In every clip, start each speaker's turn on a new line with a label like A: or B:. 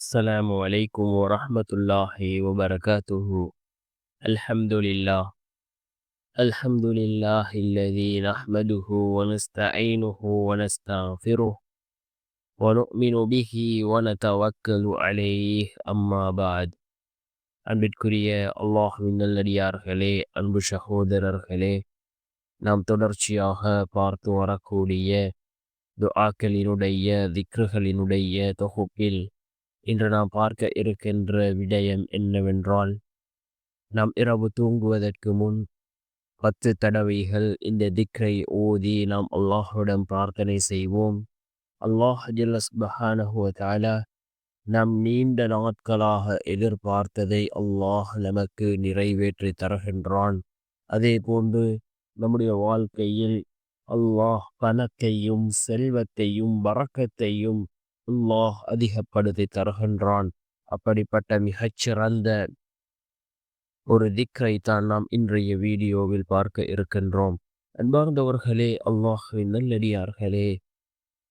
A: السلام عليكم ورحمة الله وبركاته الحمد لله الحمد لله الذي نحمده ونستعينه ونستغفره ونؤمن به ونتوكل عليه أما بعد அன்பிற்குரிய அல்லாஹுவின் நல்லடியார்களே அன்பு சகோதரர்களே நாம் தொடர்ச்சியாக பார்த்து வரக்கூடிய துஆக்களினுடைய திக்ருகளினுடைய தொகுப்பில் இன்று நாம் பார்க்க இருக்கின்ற விடயம் என்னவென்றால் நாம் இரவு தூங்குவதற்கு முன் பத்து தடவைகள் இந்த திக்ரை ஓதி நாம் அல்லாஹுடன் பிரார்த்தனை செய்வோம். அல்லாஹ் ஜல்லஸ்பஹானஹுவ நாம் நீண்ட நாட்களாக எதிர்பார்த்ததை அல்லாஹ் நமக்கு நிறைவேற்றி தருகின்றான். அதே போன்று நம்முடைய வாழ்க்கையில் அல்லாஹ் பணத்தையும் செல்வத்தையும் வரக்கத்தையும் அல்லாஹ் அதிகப்படுத்தி தருகின்றான். அப்படிப்பட்ட மிகச்சிறந்த ஒரு திக்ரை தான் நாம் இன்றைய வீடியோவில் பார்க்க இருக்கின்றோம். அன்பார்ந்தவர்களே அல்லாஹுவின் நல்லடியார்களே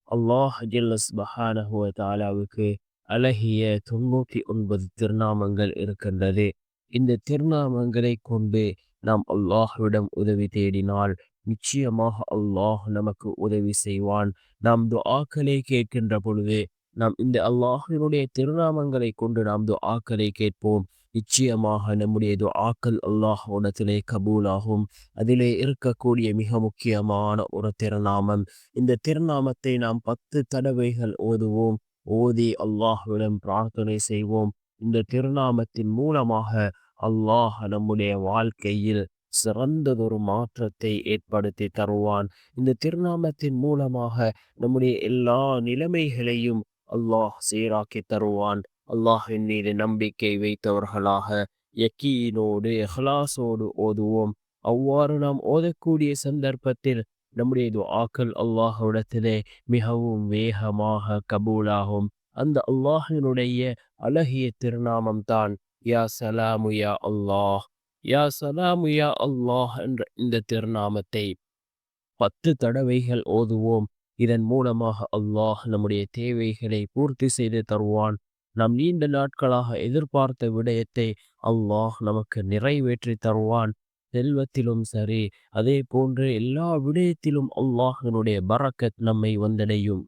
A: அல்லாஹ் ஜில்லஸ் பஹானஹுவ தாலாவுக்கு அழகிய தொண்ணூற்றி ஒன்பது திருநாமங்கள் இருக்கின்றது. இந்த திருநாமங்களை கொண்டு நாம் அல்லாஹ்விடம் உதவி தேடினால் நிச்சயமாக அல்லாஹ் நமக்கு உதவி செய்வான். நாம் துஆக்களை கேட்கின்ற பொழுது நாம் இந்த அல்லாஹினுடைய திருநாமங்களை கொண்டு நாம் துஆக்களை கேட்போம். நிச்சயமாக நம்முடைய துஆக்கள் அல்லாஹோடத்திலே கபூலாகும். அதிலே இருக்கக்கூடிய மிக முக்கியமான ஒரு திருநாமம். இந்த திருநாமத்தை நாம் பத்து தடவைகள் ஓதுவோம். ஓதி அல்லாஹ்விடம் பிரார்த்தனை செய்வோம். இந்த திருநாமத்தின் மூலமாக அல்லாஹ் நம்முடைய வாழ்க்கையில் சிறந்ததொரு மாற்றத்தை ஏற்படுத்தி தருவான். இந்த திருநாமத்தின் மூலமாக நம்முடைய எல்லா நிலைமைகளையும் அல்லாஹ் சீராக்கி தருவான். அல்லாஹின் மீது நம்பிக்கை வைத்தவர்களாக யக்கீனோடு எஹ்லாசோடு ஓதுவோம். அவ்வாறு நாம் ஓதக்கூடிய சந்தர்ப்பத்தில் நம்முடைய துஆக்கள் அல்லாஹுடத்திலே மிகவும் வேகமாக கபூலாகும். அந்த அல்லாஹினுடைய அழகிய திருநாமம் தான் யா சலாமு யா அல்லாஹ். யா சலாம் யா அல்லாஹ் என்ற இந்த திருநாமத்தை பத்து தடவைகள் ஓதுவோம். இதன் மூலமாக அல்லாஹ் நம்முடைய தேவைகளை பூர்த்தி செய்து தருவான். நாம் நீண்ட நாட்களாக எதிர்பார்த்த விடயத்தை அல்லாஹ் நமக்கு நிறைவேற்றி தருவான். செல்வத்திலும் சரி அதே போன்று எல்லா விடயத்திலும் அல்லாஹினுடைய பறக்கத் நம்மை வந்தடையும்.